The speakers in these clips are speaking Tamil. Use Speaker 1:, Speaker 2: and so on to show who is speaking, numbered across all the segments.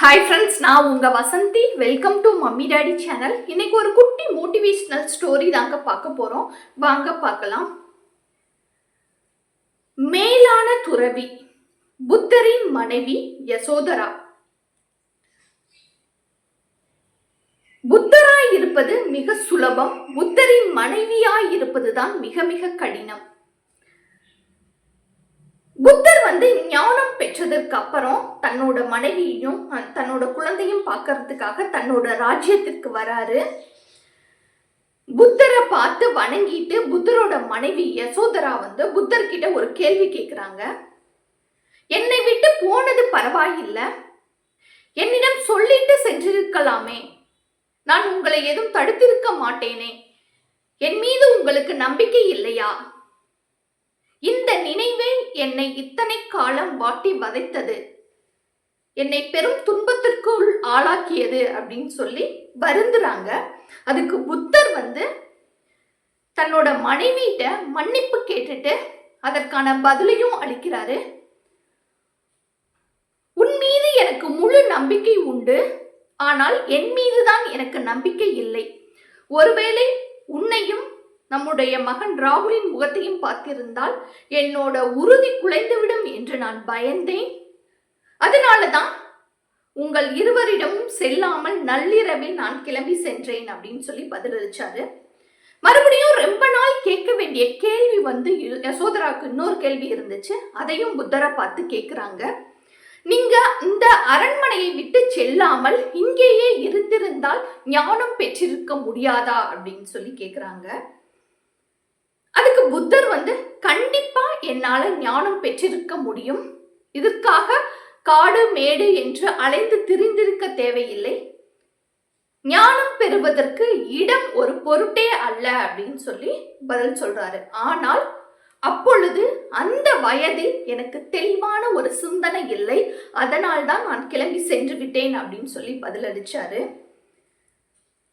Speaker 1: ஹாய் ஃப்ரெண்ட்ஸ் நான் உங்கள் Vasanthi. Welcome to mummy daddy channel இன்னைக்கு ஒரு குட்டி மோட்டிவேஷ்னல் ஸ்டோரி தாங்க பார்க்க போகிறோம் வாங்க பார்க்கலாம். மேலான துறவி புத்தரின் மனைவி யசோதரா. புத்தராய் இருப்பது மிக சுலபம். புத்தரின் மனைவியாய் இருப்பதுதான் மிக மிக கடினம். புத்தர் வந்து ஞானம் பெற்றதற்கு அப்புறம் தன்னோட மனைவியையும் தன்னோட குழந்தையும் பார்க்கறதுக்காக தன்னோட ராஜ்யத்திற்கு வராரு. புத்தரை பார்த்து வணங்கிட்டு புத்தரோட மனைவி யசோதரா வந்து புத்தர்கிட்ட ஒரு கேள்வி கேட்குறாங்க என்னை விட்டு போனது பரவாயில்லை. என்னிடம் சொல்லிட்டு சென்றிருக்கலாமே. நான் உங்களை எதுவும் தடுத்திருக்க மாட்டேனே. என் மீது உங்களுக்கு நம்பிக்கை இல்லையா? இந்த நினைவே என்னை இத்தனை காலம் வாட்டி வதைத்தது. என்னை பெரும் துன்பத்திற்குள் ஆளாக்கியது அப்படின்னு சொல்லி வருந்துறாங்க. அதுக்கு புத்தர் வந்து தன்னோட மனைவியிட்ட மன்னிப்பு கேட்டுட்டு அதற்கான பதிலையும் அளிக்கிறாரு. உன் மீது எனக்கு முழு நம்பிக்கை உண்டு. ஆனால் என் மீதுதான் எனக்கு நம்பிக்கை இல்லை. ஒருவேளை உன்னையும் நம்முடைய மகன் ராகுலின் முகத்தையும் பார்த்திருந்தால் என்னோட உறுதி குலைந்துவிடும் என்று நான் பயந்தேன். அதனால தான் உங்கள் இருவரிடமும் செல்லாமல் நள்ளிரவில் நான் கிளம்பி சென்றேன் அப்படின்னு சொல்லி பதிலளிச்சாரு. மறுபடியும் ரொம்ப நாள் கேட்க வேண்டிய கேள்வி வந்து யசோதராவுக்கு இன்னொரு கேள்வி இருந்துச்சு. அதையும் புத்தரை பார்த்து கேட்குறாங்க நீங்க இந்த அரண்மனையை விட்டு செல்லாமல் இங்கேயே இருந்திருந்தால் ஞானம் பெற்றிருக்க முடியாதா அப்படின்னு சொல்லி கேட்குறாங்க அதுக்கு புத்தர் வந்து கண்டிப்பா என்னால ஞானம் பெற்றிருக்க முடியும். இதற்காக காடு மேடு என்று அலைந்து திரிந்திருக்க தேவையில்லை. ஞானம் பெறுவதற்கு இடம் ஒரு பொருட்டே அல்ல அப்படின்னு சொல்லி பதில் சொல்றாரு. ஆனால் அப்பொழுது அந்த வயதில் எனக்கு தெளிவான ஒரு சிந்தனை இல்லை. அதனால் தான் நான் கிளம்பி சென்று விட்டேன் அப்படின்னு சொல்லி பதிலளிச்சாரு.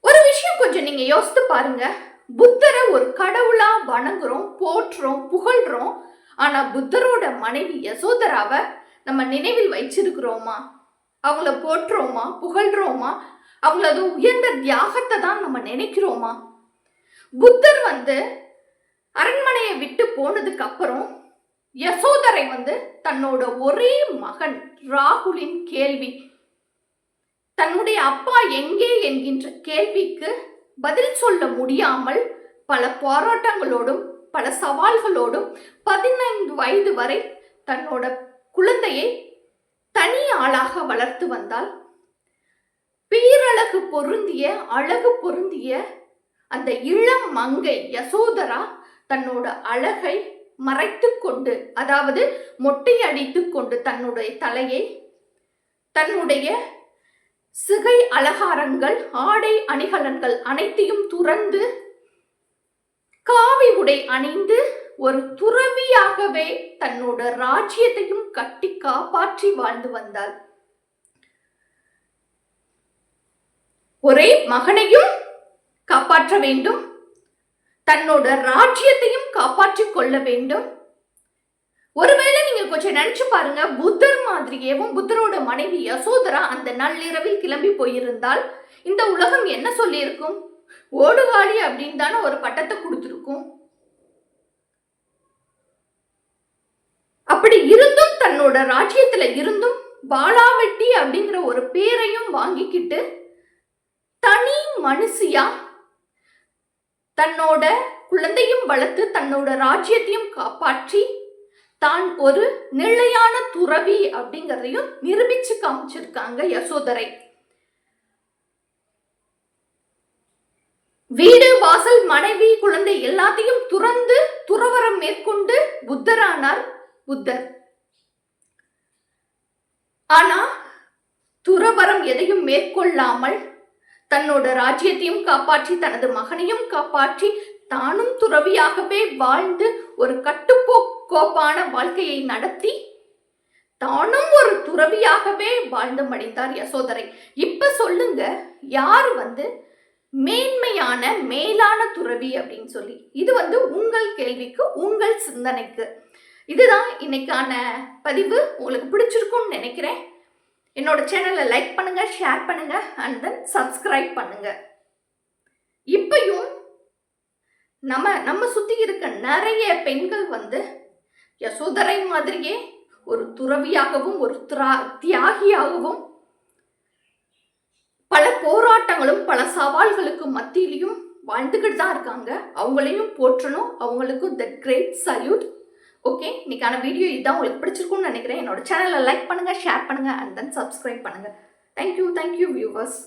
Speaker 1: ஒரு விஷயம் கொஞ்சம் நீங்க யோசித்து பாருங்க. புத்தரை ஒரு கடவுளா வணங்குறோம் போற்றுறோம் புகழ்றோம். ஆனா புத்தரோட மனைவி யசோதராவை நம்ம நினைவில் வச்சிருக்கிறோமா? அவங்கள போற்றுறோமா? புகழ்றோமா? அவங்களது உயர்ந்த தியாகத்தை தான் நம்ம நினைக்கிறோமா? புத்தர் வந்து அரண்மனையை விட்டு போனதுக்கு அப்புறம் யசோதரை வந்து தன்னோட ஒரே மகன் ராகுலின் கேள்வி. தன்னுடைய அப்பா எங்கே என்கின்ற கேள்விக்கு பதில் சொல்ல முடியாமல் பல போராட்டங்களோடும் பல சவால்களோடும் பதினைந்து வயது வரை தன்னோட குழந்தையை தனி ஆளாக வளர்த்து வந்தால் பேரழகு பொருந்திய அழகு பொருந்திய அந்த இளம் மங்கை யசோதரா தன்னோட அழகை மறைத்து கொண்டு அதாவது மொட்டை அடித்து கொண்டு தன்னுடைய தலையை தன்னுடைய சிகை அலகாரங்கள் ஆடை அணிகலன்கள் அனைத்தையும் துறந்து காவி உடை அணிந்து ஒரு துறவியாகவே தன்னோட ராஜ்யத்தையும் கட்டி காப்பாற்றி வாழ்ந்து வந்தாள். ஒரே மகனையும் காப்பாற்ற வேண்டும். தன்னோட ராஜ்யத்தையும் காப்பாற்றிக் கொள்ள வேண்டும். ஒருவேளை நீங்க கொஞ்சம் நினைச்சு பாருங்க புத்தர் மாதிரியேவும் புத்தரோட மனைவி யசோதரா அந்த நள்ளிரவில் கிளம்பி போயிருந்தால் இந்த உலகம் என்ன சொல்லியிருக்கும்? ஓடுவாளி அப்படின்னு தானே ஒரு பட்டத்தை கொடுத்துருக்கும். அப்படி இருந்தும் தன்னோட ராஜ்யத்துல இருந்தும் பாலாவெட்டி அப்படிங்கிற ஒரு பேரையும் வாங்கிக்கிட்டு தனி மனுஷியா தன்னோட குழந்தையும் வளர்த்து தன்னோட ராஜ்யத்தையும் காப்பாற்றி தான் ஒரு நிலையான துறவி அப்படிங்கிறதையும் நிரூபிச்சு காமிச்சிருக்காங்க யசோதரை. வீடு வாசல் மனைவி குழந்தை எல்லாத்தையும் துறந்து துறவரம் மேற்கொண்டு புத்தரானார் புத்தர். ஆனா துறவரம் எதையும் மேற்கொள்ளாமல் தன்னோட ராஜ்யத்தையும் காப்பாற்றி தனது மகனையும் காப்பாற்றி தானும் துறவியாகவே வாழ்ந்து ஒரு கோப்பான வாழ்க்கையை நடத்தி தானும் ஒரு துறவியாகவே வாழ்ந்து மடிந்தார் யசோதரை. இப்ப சொல்லுங்க யார் வந்து மேன்மையான மேலான துறவி அப்படின்னு சொல்லி. இது வந்து உங்கள் கேள்விக்கு உங்கள் சிந்தனைக்கு. இதுதான் இன்னைக்கான பதிவு. உங்களுக்கு பிடிச்சிருக்கும்னு நினைக்கிறேன். என்னோட சேனலை லைக் பண்ணுங்க ஷேர் பண்ணுங்க அண்ட் தென் சப்ஸ்கிரைப் பண்ணுங்க. இப்பையும் நம்ம நம்ம சுற்றி இருக்க நிறைய பெண்கள் வந்து யசோதரை மாதிரியே ஒரு துறவியாகவும் ஒரு திரா தியாகியாகவும் பல போராட்டங்களும் பல சவால்களுக்கு மத்தியிலையும் வாழ்ந்துக்கிட்டு தான் இருக்காங்க. அவங்களையும் போற்றணும். அவங்களுக்கும் த கிரேட் சல்யூட் ஓகே இன்னைக்கான வீடியோ இதான் உங்களுக்கு பிடிச்சிருக்கும்னு நினைக்கிறேன். என்னோட சேனலை லைக் பண்ணுங்கள் ஷேர் பண்ணுங்கள் அண்ட் தென் சப்ஸ்கிரைப் பண்ணுங்கள் thank you thank you viewers